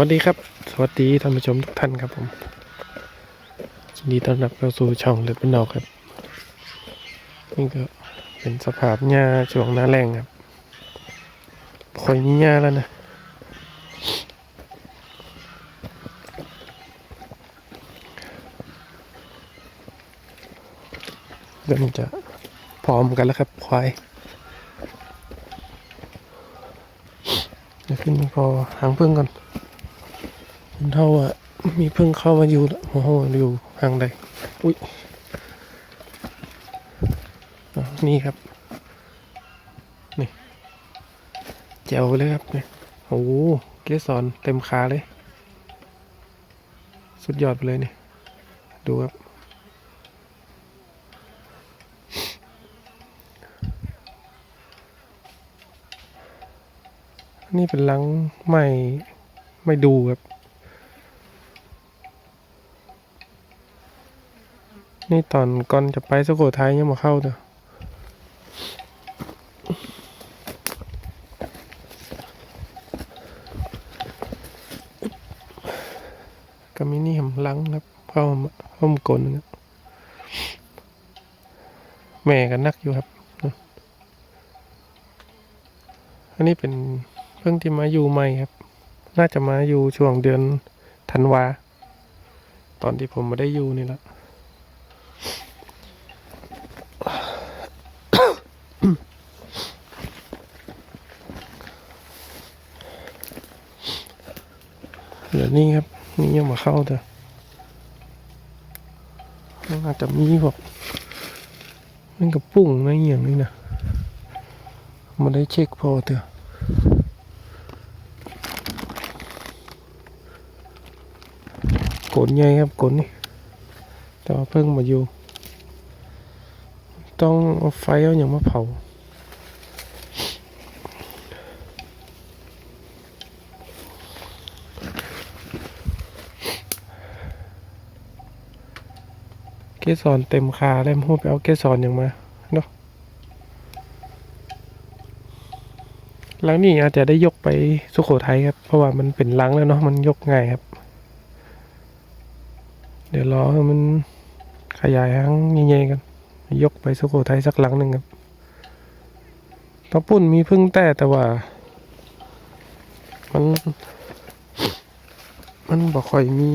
วัสดีครับ สวัสดีท่านผู้ชมทุกท่านครับผมยินดีต้อนรับเข้าสู่ช่องเล็บเป็นนอกครับ นี่ก็เป็นสภาพหญ้าช่วงหน้าแรงครับคอยมีหญ้าแล้วนะเดี๋ยวมันจะพร้อมกันแล้วครับควายเดี๋ยวขึ้นพอหางเพึ่งก่อน เท่าอะมีเพึ่งเข้ามาอยู่โอ้โหอยู่ห่างใดอุ้ยนี่ครับ นี่แจ๋วเลยครับเนี่ยโอ้โหเกสรเต็มขาเลย สุดยอดไปเลยเนี่ยดูครับนี่เป็นลังไม่ไม่ดูครับ นี่ตอนก่อนจะไปสุโขทัยยังมาเข้าเด้อก็มีนี่หำลังครับเข้ามาเข้ามกลนครับแม่กันนักอยู่ครับ อันนี้เป็นเพิ่งที่มาอยู่ใหม่ครับ น่าจะมาอยู่ช่วงเดือนธันวา ตอนที่ผมมาได้อยู่นี่แหละ เดี๋ยว นี้ครับ นี่ยังมาเข้าเถอะน่าจะมีพวกมันกับปุ้งอะไรอย่างนี้นะมาได้เช็คพอเถอะกดใหญ่ครับกดนี่แต่ว่าเพิ่งมาอยู่ ต้องเอาไฟเอาอย่างมาเผา สรเต็มคาแล้วพูดไปเอาเกสรอย่างมาเนาะหลังนี้อาจจะได้ยกไปสุโขทัยครับ เพราะว่ามันเป็นหลังแล้วเนาะมันยกง่ายครับ เดี๋ยวรอมันขยายหางใหญ่ๆกัน ยกไปสุโขทัยสักหลังหนึ่งครับตะปุ่นมีพึ่งแต่แต่ว่า มัน มันบ่ค่อยมี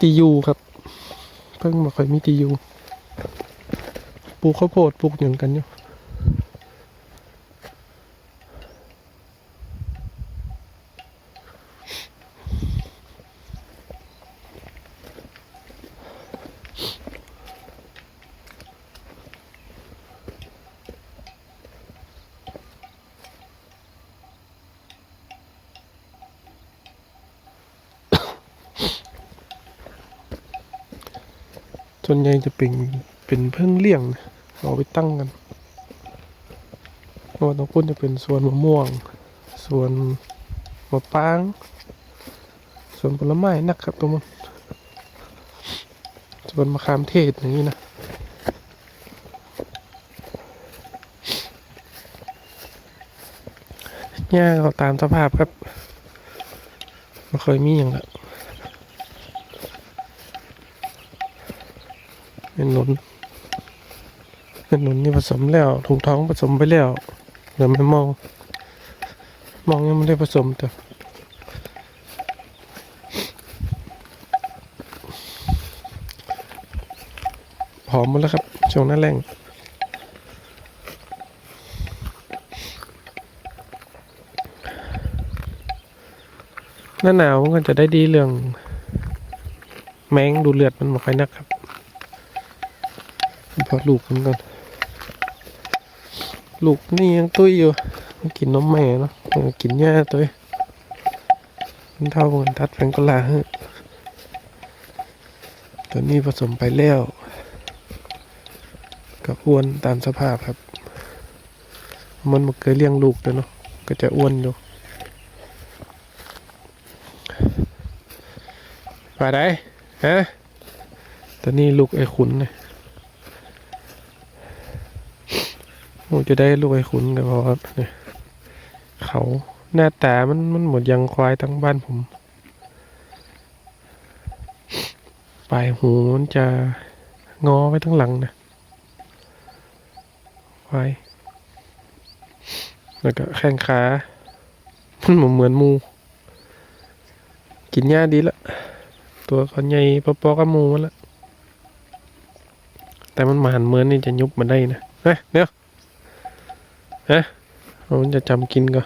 ตียูครับ เพิ่งมาค่อยมีตียูปลูกข้าวโพดปลูกอย่างกันอยู่ ส่วนใหญ่จะเป็นเป็นเพิ่งเลี้ยงเอาไปตั้งกันเพราะว่าตรงพุ่นจะเป็นสวนมะม่วงสวนมะปรางสวนผลไม้นักครับตรงมันสวนมะขามเทศอย่างนี้นะหญ้าก็ตามสภาพครับไม่เคยมีอย่างละ เป็นหนุนเป็นหนุนนี่ผสมแล้วถุงท้องผสมไปแล้วเดี๋ยวไม่มองมองยังไม่ได้ผสมแต่หอมหมดแล้วครับช่วงหน้าแรงหน้าหนาวมันก็จะได้ดีเรื่อง แมงดูเลือดมันไม่ค่อยนักครับ พอลูกมันก่อนลูกนี่ยังตุ้ยอยู่มันกินนมแม่เนาะกินหญ้าตุ้ยมันเท่ากันทัดแฟงกลาฮะตัวนี้ผสมไปแล้วก็อ้วนตามสภาพครับ มันมาเคยเลี้ยงลูกเลยเนาะก็จะอ้วนอยู่ไปได้ฮะตัวนี้ลูกไอ้ขุนเลย โอ้จะได้ลูกไอ้ขุนกันเพราะเนี่ยเขาหน้าตามันมันหมดยังควายทั้งบ้านผม ปลายหูมันจะงอไว้ทั้งหลังนะควายแล้วก็แข้งขามันเหมือนหมู กินหญ้าดีละตัวเขาใหญ่พอๆกับมูมันละแต่มันมาหันเหมือนนี่จะยุบมันได้นะเฮ้ยเดี๋ยว ฮะมันจะจำกินก็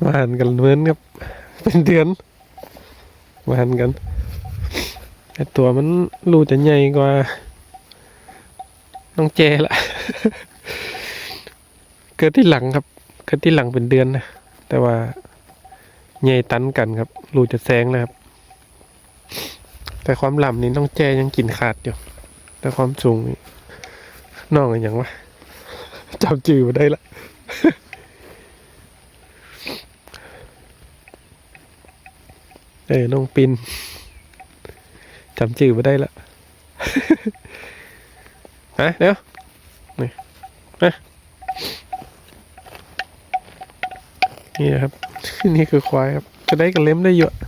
มาหันกันเหมือนกับ เป็นเดือนมาหันกันแต่ตัวมันรูจะใหญ่กว่า น้องเจละเกิดที่หลังครับ เกิดที่หลังเป็นเดือนนะแต่ว่าใหญ่ตันกันครับ รูจะแซงแล้วครับ แต่ความหล่ำนี่น้องแจยังกินขาดอยู่ แต่ความสูงนี่น้องอะไรอย่างวะจำจือมาได้ละเออน้องปินจำจือมาได้ละฮะเดี๋ยวนี่นะนี่นะครับ นี่คือควายครับ จะได้กับเล็มได้เยอะเห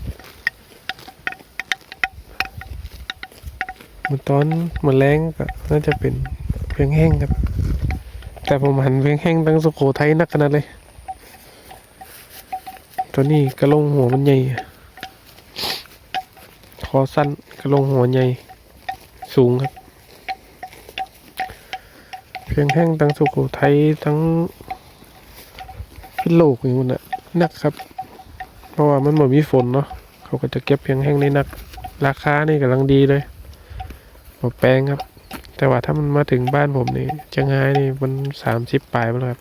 มือนตอนแมาแรงก็น่าจะเป็นเพียงแห้งครับ แต่ผมหันเพียงแห้งตั้งสุโขทัยนักขนาดเลย ตัวนี้กระลงหัวมันใหญ่คอสั้นกระลงหัวใหญ่สูงครับ เพียงแห้งทั้งสุโขทัยทั้งพิโลกอย่างนี้นะนักครับเพราะว่ามันเหมือนมีฝนเนาะเขาก็จะเก็บเพียงแห้งในนัก ราคานี่กำลังดีเลย หมแปลงครับ แต่ว่าถ้ามันมาถึงบ้านผมนี่จะง่ายนี่มันสามสิบปลายไปแล้วครับ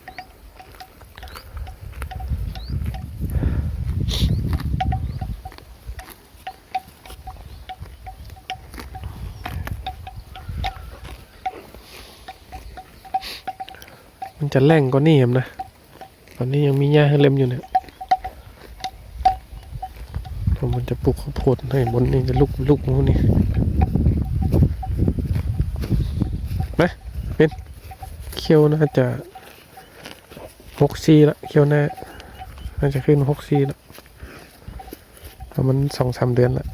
มันจะแรงกว่านี่ครับนะ ตอนนี้ยังมีหญ้าให้เล็มอยู่เนี่ยผมมันจะปลูกข้าวโพดให้บนนี่จะลุกลุกมู้นี่ะเป็น เคี้ยวน่าจะหกซีละเคี้ยวหน้าน่าจะขึ้นหกซีละประมาณสองสามเดือนละ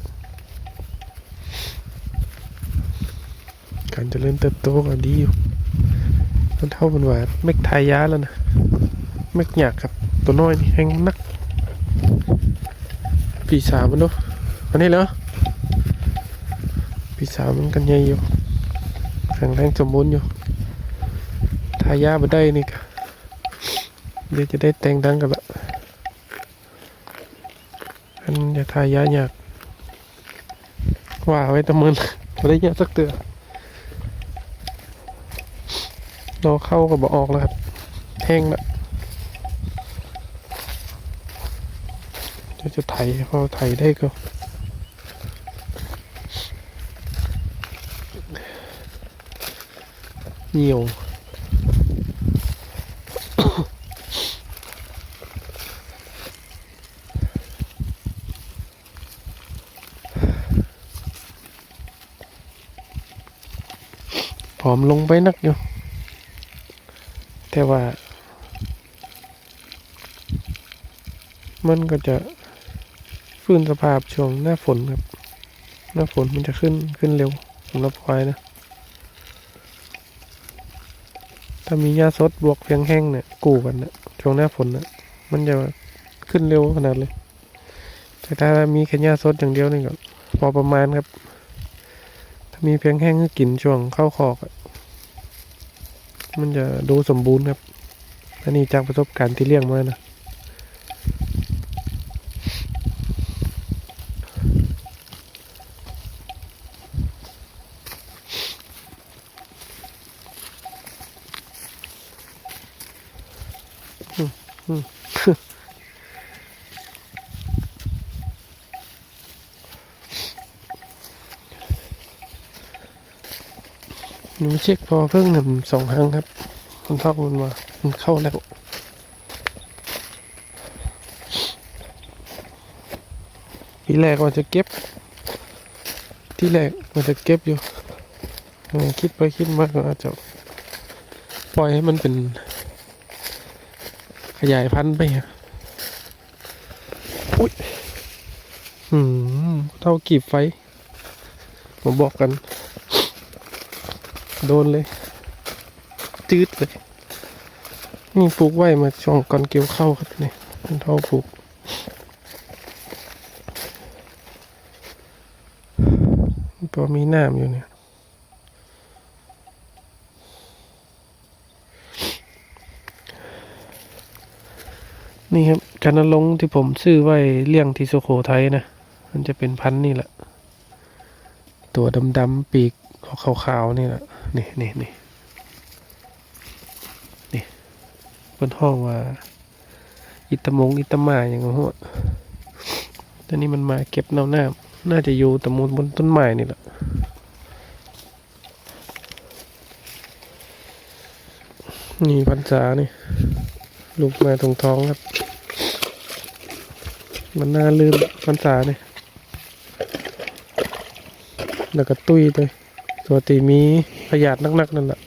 การจเจริญเติบโตก็ดีอยู่มันเท่ามันว่าเม็กทายาแล้วนะเม็กหยากครับ ตัวน้อยนี่แห้งนักปีสามมันเนาะอันนี้เหรอปีสามมันกันใหญ่อยู่แข็งแรงสมบูรณ์อยู่ายาบ่ได้นี่ก็เดี๋ยวจะได้แต่งดังกันละอันจะทายายากว่าไว้ตะมือนไม่ได้ยากสักเตือรอเข้าก็บอกออกแล้วครับแห้งละเดี๋ยวจะไถพอไถได้ก็เหนียว ผอมลงไปนักอยู่ แต่ว่า มันก็จะฟื้นสภาพช่วงหน้าฝนครับ หน้าฝนมันจะขึ้นขึ้นเร็วสำหรับควายนะ ถ้ามีหญ้าสดบวกเพียงแห้งเนี่ยกูกันนะช่วงหน้าฝนนะมันจะขึ้นเร็วขนาดเลย แต่ถ้ามีแค่หญ้าสดอย่างเดียวนี่ก็พอประมาณครับ มีเพียงแห้งก็กินช่วงเข้าคอก มันจะดูสมบูรณ์ครับ อันนี้จากประสบการณ์ที่เลี้ยงมานะ อืมอืม หนูเช็คพอเพิ่งหนึ่งสองครั้งครับ มันเข้ามันมามันเข้าแล้วทีแรกว่าจะเก็บ ที่แรกว่าจะเก็บอยู่คิดไปคิดมาก็อาจจะปล่อยให้มันเป็น ขยายพันธุ์ไปอะอุ้ยหืมเท่ากีบไฟ มาบอกกัน โดนเลย จืดเลย นี่ปลูกไว้มาช่วงก่อนเกี่ยวเข้าครับนี่เป็นเท่าปลูกก็มีน้ำอยู่เนี่ยนี่ครับจันลงที่ผมซื้อไว้เลี้ยงที่สุโขทัยนะ มันจะเป็นพันธุ์นี่แหละ ตัวดำๆปีกขาวๆนี่แหละ นี่นี่นี่นี่บนห้องว่า อิตมงอิตมาอย่างเงี้ยตอนนี้มันมาเก็บเน่าหน้าน่าจะอยู่ตะมูลบนต้นไม้นี่แหละนี่พันษานี่ลูกมาตรงท้องครับ มันน่าลืมพันษาเนี่ยแล้วก็ตุ้ยเลย ตัวตีมีพยาธินักๆนั่นแหละ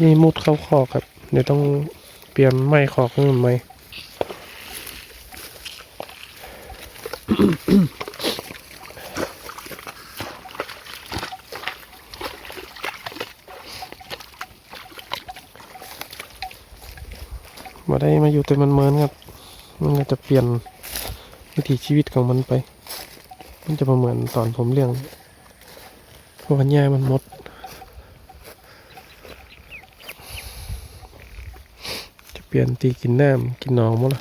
นี่มุดเข้าคอกครับ เดี๋ยวต้องเปลี่ยนไม้คอกให้มันใหม่มาได้มาอยู่แต่มันเมินครับ มันจะเปลี่ยนวิถีชีวิตของมันไป มันจะมาเมือนตอนผมเลี้ยง เพราะวันย่ามันหมดจะเปลี่ยนตีกินน้ำกินหนองหมดละ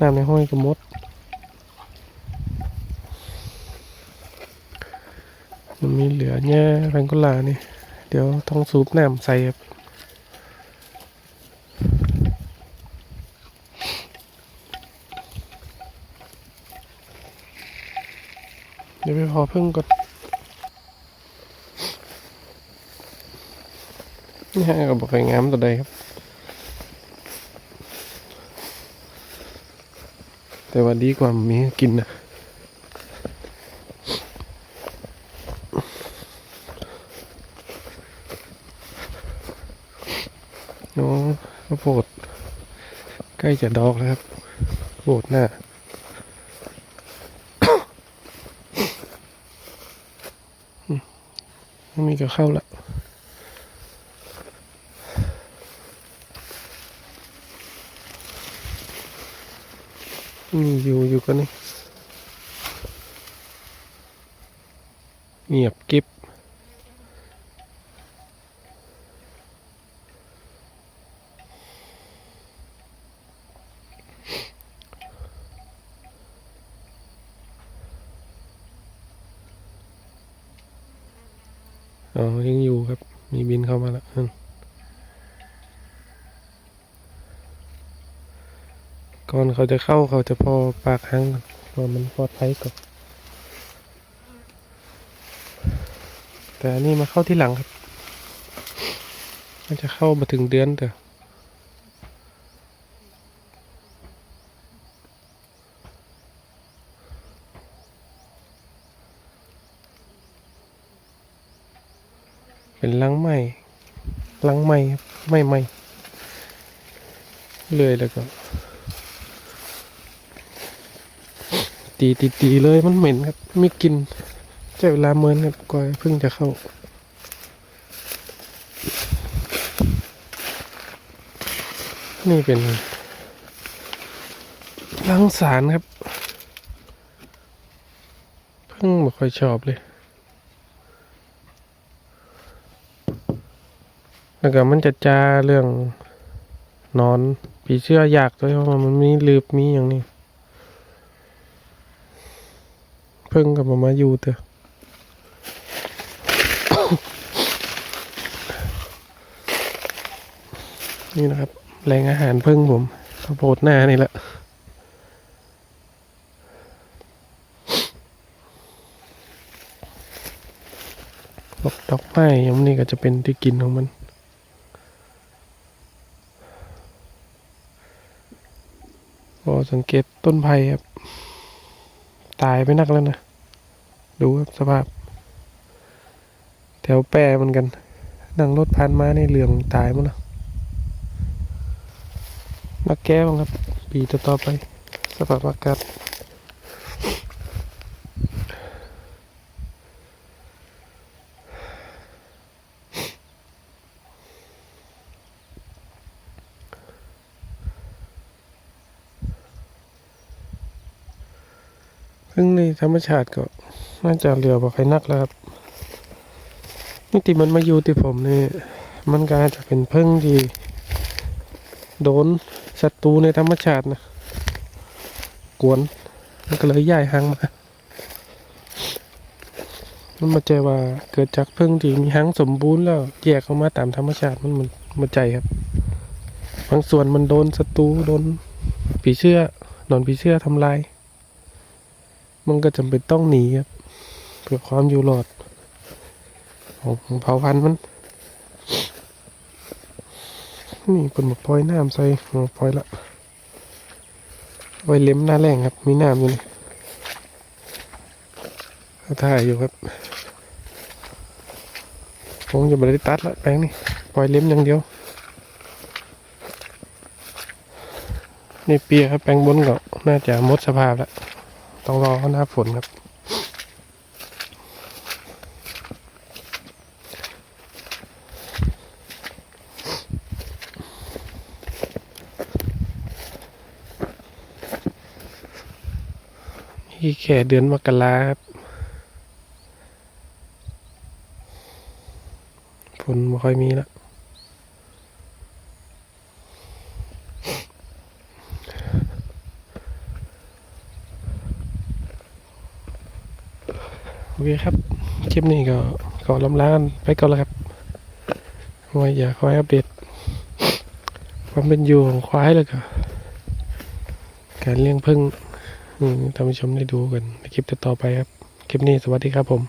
น้ำในห้อยก็หมดมันมีเหลือแง่แรงกุลานี่ เดี๋ยวต้องสูบน้ำใส่ครับเดี๋ยวไปพอเพึ่งก่อน นี่ฮะก็บอกไงงามตัวใดครับ แต่ว่าดีกว่ามีกินนะโอ้ข้าวโพดใกล้จะดอกแล้วครับโบดหน้าไม่มีก็เข้าละนี่อยู่อยู่กันนี่ เงียบกิบอ๋อยังอยู่ครับ มีบินเข้ามาแล้วก่อนเขาจะเข้าเขาจะพอปากหังก่อนมันปลอดภัยก่อน แต่อันนี้มาเข้าที่หลังครับ มันจะเข้ามาถึงเดือนแต่เป็นลังใหม่ลังใหม่ครับไม่ใหม่เลยแล้วก็ตีตีตีเลยมันเหม็นครับไม่กิน ใช้เวลาเมินครับกว่าเพิ่งจะเข้า นี่เป็นลังสารครับ เพิ่งไม่ค่อยชอบเลย แล้วก็มันจะจ้าเรื่องนอนผีเสื้อยากด้วยเพราะว่ามันมีลืบมีอย่างนี้ เพิ่งกับมามาอยู่เถอะ นี่นะครับ แรงอาหารพิ่งผมข้าวโพดหน้านี่แหละดอกดอกไม้ยมนี่ก็จะเป็นที่กินของมันพอสังเกตต้นไผ่ครับ ตายไปนักแล้วนะ ดูครับสภาพ แถวแปรมือนกัน นั่งรถผ่านมาในเหลืองตายหมั้งนะ มาแก้บ้างครับ ปีต่อๆไป สภาพอากาศซึ่งในธรรมชาติก็น่าจะเหลือบ่ใครนักแล้วครับนี่ที่มันมาอยู่ที่ผมนี่มันก็อาจจะเป็นเพิ่งที่โดน ศัตรูในธรรมชาตินะกวนมันก็เลยย้ายหางมามันมาใจว่าเกิดจากพิ่งที่มีหางสมบูรณ์แล้วแยกออกมาตามธรรมชาติมันมันมาใจครับ บางส่วนมันโดนศัตรูโดนผีเชื่อนอนผีเชื่อทำลายมันก็จำเป็นต้องหนีครับเพื่อความอยู่รอดของเผ่าพันธุ์มัน นี่เป็นหมกพลอยน้ำใส่หมกพลอยละไว้เล็มหน้าแรงครับ มีน้ำอยู่นี่ถ่ายอยู่ครับคงจะไม่ได้ตัดละแปลงนี่ปล่อยเล็มอย่างเดียว นี่เปียครับแปลงบนก็น่าจะหมดสภาพแล้วต้องรอหน้าฝนครับ นี่แค่เดือนมกราครับฝนไม่ค่อยมีแล้วโอเคครับคลิปนี้ก็ขอล้ำลากันไปก่อนแล้วครับไว้อยากคอยอัปเดตความเป็นอยู่ของควายแล้วก็การเลี้ยงพึ่ง ท่านผู้ชมได้ดูกันในคลิปต่อไปครับ คลิปนี้สวัสดีครับผม